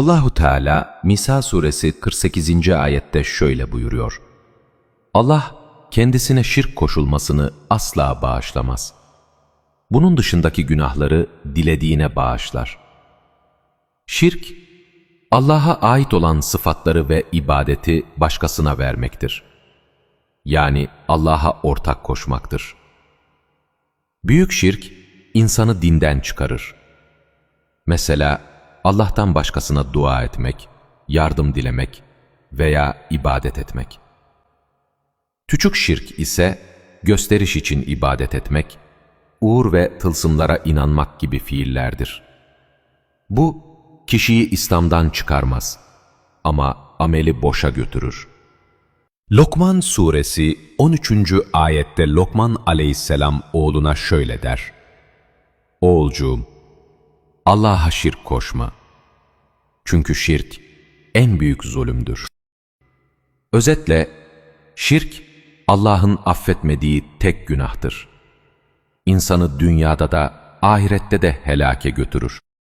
Allahu Teala Nisa suresi 48. ayette şöyle buyuruyor. Allah kendisine şirk koşulmasını asla bağışlamaz. Bunun dışındaki günahları dilediğine bağışlar. Şirk, Allah'a ait olan sıfatları ve ibadeti başkasına vermektir. Yani Allah'a ortak koşmaktır. Büyük şirk, insanı dinden çıkarır. Mesela Allah'tan başkasına dua etmek, yardım dilemek veya ibadet etmek. Küçük şirk ise gösteriş için ibadet etmek, uğur ve tılsımlara inanmak gibi fiillerdir. Bu, kişiyi İslam'dan çıkarmaz ama ameli boşa götürür. Lokman suresi 13. ayette Lokman aleyhisselam oğluna şöyle der. Oğulcuğum, Allah'a şirk koşma. Çünkü şirk en büyük zulümdür. Özetle, şirk Allah'ın affetmediği tek günahtır. İnsanı dünyada da ahirette de helake götürür.